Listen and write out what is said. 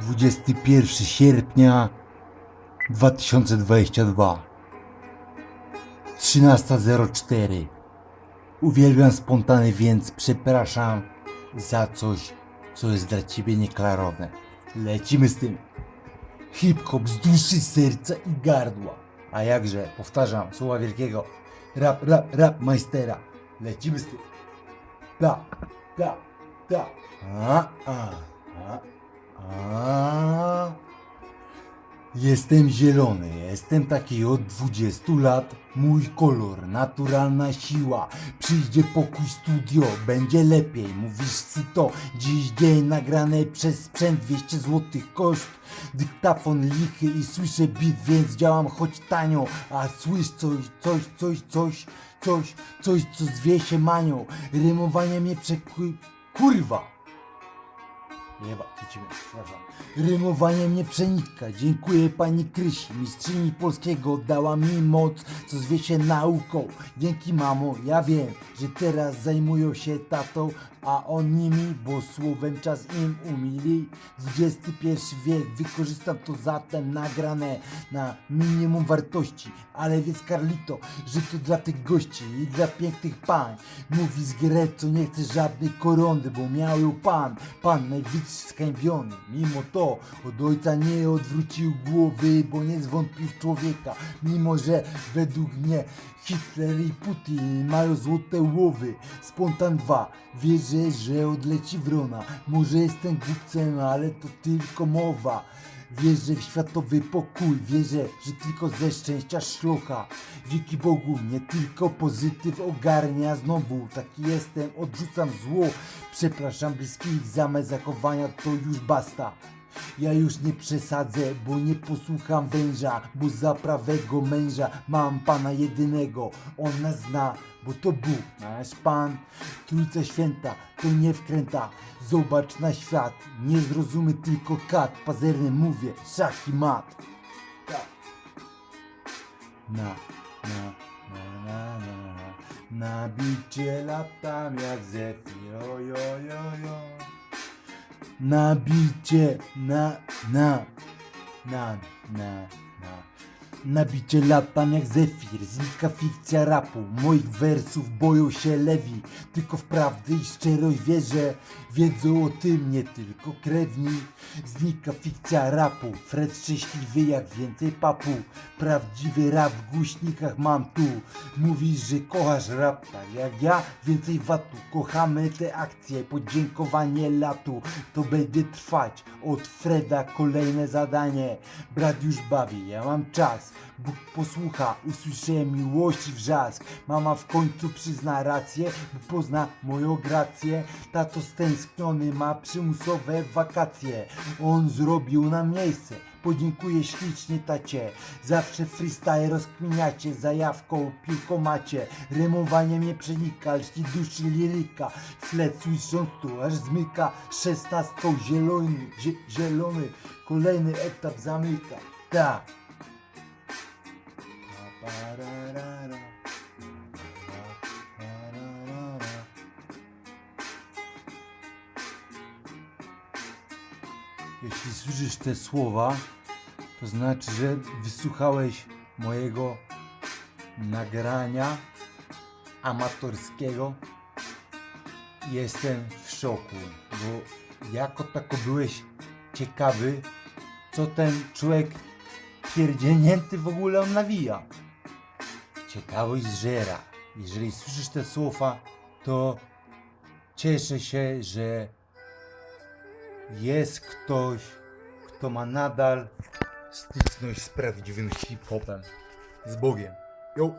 21 sierpnia 2022 13.04 Uwielbiam spontany, więc przepraszam za coś, co jest dla ciebie nieklarowne. Lecimy z tym. Hip-hop z duszy, serca i gardła. A jakże, powtarzam, słowa wielkiego. Rap, rap, rap majstera. Lecimy z tym. Da, da, da. A, a, a, a. Jestem zielony, jestem taki od 20 lat. Mój kolor, naturalna siła. Przyjdzie pokój studio, będzie lepiej. Mówisz si to, dziś dzień nagrane przez sprzęt 200 zł koszt. Dyktafon lichy i słyszę bit, więc działam choć tanio. A słysz coś, coś, coś, coś, coś, coś, co zwie się manią. Rymowanie mnie przekuj... Kurwa! Jeba, lecimy, przepraszam. Rymowanie mnie przenika. Dziękuję pani Krysi, mistrzyni polskiego. Dała mi moc, co zwie się nauką. Dzięki mamo, ja wiem, że teraz zajmują się tatą, a on nimi, bo słowem czas im umili. XXI wiek, wykorzystam to zatem nagrane na minimum wartości. Ale wiedz Carlito, że to dla tych gości i dla pięknych pań. Mówi z Gret, co nie chce żadnej korondy, bo miał ją pan, pan najwyższy skępiony. Mimo to od ojca nie odwrócił głowy, bo nie zwątpił w człowieka. Mimo, że według mnie Hitler i Putin mają złote łowy. Spontan 2. Wierzę, że odleci wrona. Może jestem głupcem, ale to tylko mowa. Wierzę w światowy pokój, wierzę, że tylko ze szczęścia szlocha. Dzięki Bogu nie tylko pozytyw ogarnia znowu, taki jestem, odrzucam zło. Przepraszam bliskich za me zachowania, to już basta. Ja już nie przesadzę, bo nie posłucham węża, bo za prawego męża mam pana jedynego. On nas zna, bo to Bóg, nasz Pan. Trójca Święta, to nie wkręta. Zobacz na świat, nie zrozumy tylko kat. Pazerny mówię, szach i mat. Tak. Na, na, na, na, na, na. Na bicie latam jak zefir, oj. Nabicie na, na, na, na, na. Nabicie latam jak zefir, znika fikcja rapu. Moich wersów boją się lewi Tylko w prawdę i szczerość wierzę. Wiedzą o tym nie tylko krewni. Znika fikcja rapu. Fred szczęśliwy jak więcej papu. Prawdziwy rap w głośnikach mam tu. Mówisz, że kochasz rap tak jak ja? Więcej watu, kochamy te akcje. Podziękowanie latu. To będzie trwać Od Freda kolejne zadanie. Brat już bawi, ja mam czas Bóg posłucha, usłyszę miłości wrzask. Mama w końcu przyzna rację Bo pozna moją grację. Tato stęskniony ma przymusowe wakacje. On zrobił nam miejsce. Podziękuję ślicznie tacie. Zawsze freestyle rozkminiacie Zajawką, piłką macie Rymowanie mnie przenika Lśni duszy liryka. Flet słysząc tu aż zmyka. Szesnastką zielony, zie, zielony Kolejny etap zamyka. Tak. Jeśli słyszysz te słowa, to znaczy, że wysłuchałeś mojego nagrania amatorskiego. Jestem w szoku, bo jako tako byłeś ciekawy, co ten człowiek pierdzielnięty w ogóle on nawija. Ciekawość zżera. Jeżeli słyszysz te słowa, to cieszę się, że jest ktoś, kto ma nadal styczność z prawdziwym hip-hopem. Z Bogiem. Jo!